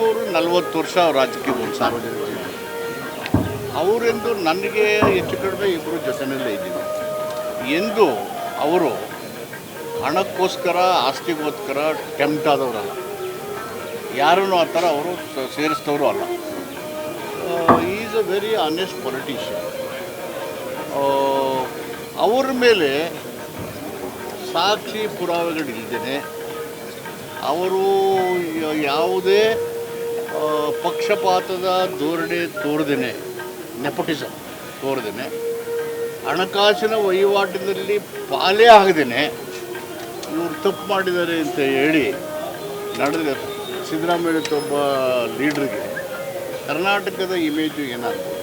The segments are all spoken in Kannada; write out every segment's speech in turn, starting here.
ಅವರು ನಲವತ್ತು ವರ್ಷ ರಾಜಕೀಯ ಒಂದು ಸಾರ್ವಜನಿಕ ಅವರೆಂದು ನನಗೆ ಹೆಚ್ಚು ಕಡಿಮೆ ಇಬ್ಬರು ಜೊತೆಯಲ್ಲೇ ಇದ್ದೀವಿ ಎಂದು ಅವರು ಹಣಕ್ಕೋಸ್ಕರ, ಆಸ್ತಿಗೋಸ್ಕರ ಟೆಂಪ್ಟ್ ಆದವರಲ್ಲ. ಯಾರನ್ನೂ ಆ ಥರ ಅವರು ಸೇರಿಸಿದವರು ಅಲ್ಲ. Is a very honest politician ಅವ್ರ ಮೇಲೆ ಸಾಕ್ಷಿ ಪುರಾವೆಗಳಿಲ್ಲದೇ ಅವರು ಯಾವುದೇ ಪಕ್ಷಪಾತದ ಧೋರಣೆ ತೋರದೇನೆ ನೆಪೋಟಿಸಮ್ ತೋರದೇನೆ, ಹಣಕಾಸಿನ ವಹಿವಾಟಿನಲ್ಲಿ ಪಾಲೇ ಆಗದೇನೆ, ಇವರು ತಪ್ಪು ಮಾಡಿದ್ದಾರೆ ಅಂತ ಹೇಳಿ ನಡೆದ ಸಿದ್ದರಾಮಯ್ಯ ಒಬ್ಬ ಲೀಡ್ರಿಗೆ ಕರ್ನಾಟಕದ ಇಮೇಜು ಏನಾಗ್ಬೋದು?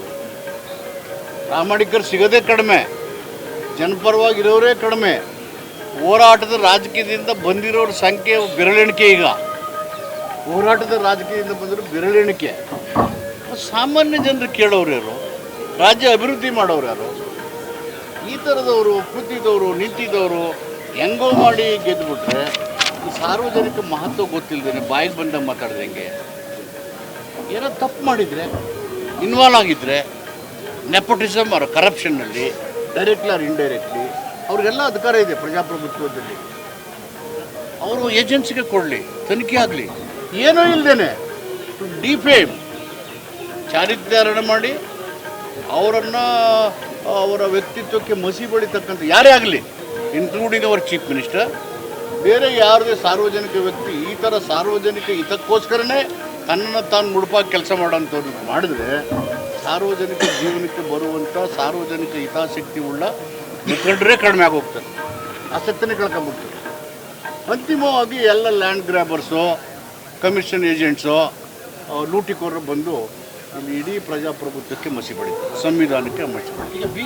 ಪ್ರಾಮಾಣಿಕರು ಸಿಗೋದೇ ಕಡಿಮೆ, ಜನಪರವಾಗಿರೋರೇ ಕಡಿಮೆ. ಹೋರಾಟದ ರಾಜಕೀಯದಿಂದ ಬಂದಿರೋರ ಸಂಖ್ಯೆ ಬೆರಳೆಣಿಕೆ ಈಗ. ಹೋರಾಟದ ರಾಜಕೀಯದಿಂದ ಬಂದಿರೋ ಬೆರಳೆಣಿಕೆ ಸಾಮಾನ್ಯ ಜನರು ಕೇಳೋರು ಯಾರು? ರಾಜ್ಯ ಅಭಿವೃದ್ಧಿ ಮಾಡೋರು ಯಾರು? ಈ ಥರದವರು ಕೂತಿದ್ದವರು ನಿಂತಿದ್ದವರು ಹೆಂಗೋ ಮಾಡಿ ಗೆದ್ದುಬಿಟ್ರೆ ಸಾರ್ವಜನಿಕ ಮಹತ್ವ ಗೊತ್ತಿಲ್ಲದೇನೆ ಬಾಯಿಗೆ ಬಂದಾಗ ಮಾತಾಡ್ದಂಗೆ. ಏನೋ ತಪ್ಪು ಮಾಡಿದರೆ ಇನ್ವಾಲ್ವ್ ಆಗಿದ್ದರೆ ನೆಪೋಟಿಸಮ್ ಅವರು ಕರಪ್ಷನ್ನಲ್ಲಿ ಡೈರೆಕ್ಟ್ಲಿ ಆರ್ ಇಂಡೈರೆಕ್ಟ್ಲಿ ಅವ್ರಿಗೆಲ್ಲ ಅಧಿಕಾರ ಇದೆ ಪ್ರಜಾಪ್ರಭುತ್ವದಲ್ಲಿ. ಅವರು ಏಜೆನ್ಸಿಗೆ ಕೊಡಲಿ, ತನಿಖೆ ಆಗಲಿ. ಏನೂ ಇಲ್ಲದೇನೆ ಡಿಫೇಮ್. ಚಾರಿತ್ರ್ಯಹರಣ ಮಾಡಿ ಅವರನ್ನು ಅವರ ವ್ಯಕ್ತಿತ್ವಕ್ಕೆ ಮಸಿ ಬಳಿತಕ್ಕಂಥ ಯಾರೇ ಆಗಲಿ ಇನ್ಕ್ಲೂಡಿಂಗ್ ಅವರ್ ಚೀಫ್ ಮಿನಿಸ್ಟರ್ ಬೇರೆ ಯಾರದೇ ಸಾರ್ವಜನಿಕ ವ್ಯಕ್ತಿ ಈ ಥರ ಸಾರ್ವಜನಿಕ ಹಿತಕ್ಕೋಸ್ಕರನೇ ತನ್ನನ್ನು ತಾನು ಮುಡುಪಾಗಿ ಕೆಲಸ ಮಾಡೋಂಥವ್ರು ಮಾಡಿದ್ರೆ ಸಾರ್ವಜನಿಕ ಜೀವನಕ್ಕೆ ಬರುವಂಥ ಸಾರ್ವಜನಿಕ ಹಿತಾಸಕ್ತಿ ಉಳ್ಳ ಮುಖಂಡರೇ ಕಡಿಮೆ ಆಗೋಗ್ತಾರೆ. ಆಸಕ್ತಿನೇ ಕಳ್ಕೊಂಬಿಡ್ತಾರೆ. ಅಂತಿಮವಾಗಿ ಎಲ್ಲ ಲ್ಯಾಂಡ್ ಗ್ರ್ಯಾಬರ್ಸು ಕಮಿಷನ್ ಏಜೆಂಟ್ಸು ಲೂಟಿಕೋರರು ಬಂದು ಇಲ್ಲಿ ಇಡೀ ಪ್ರಜಾಪ್ರಭುತ್ವಕ್ಕೆ ಮಸಿ ಬಳಿತಾರೆ ಸಂವಿಧಾನಕ್ಕೆ ಮಸಿ ಬಿ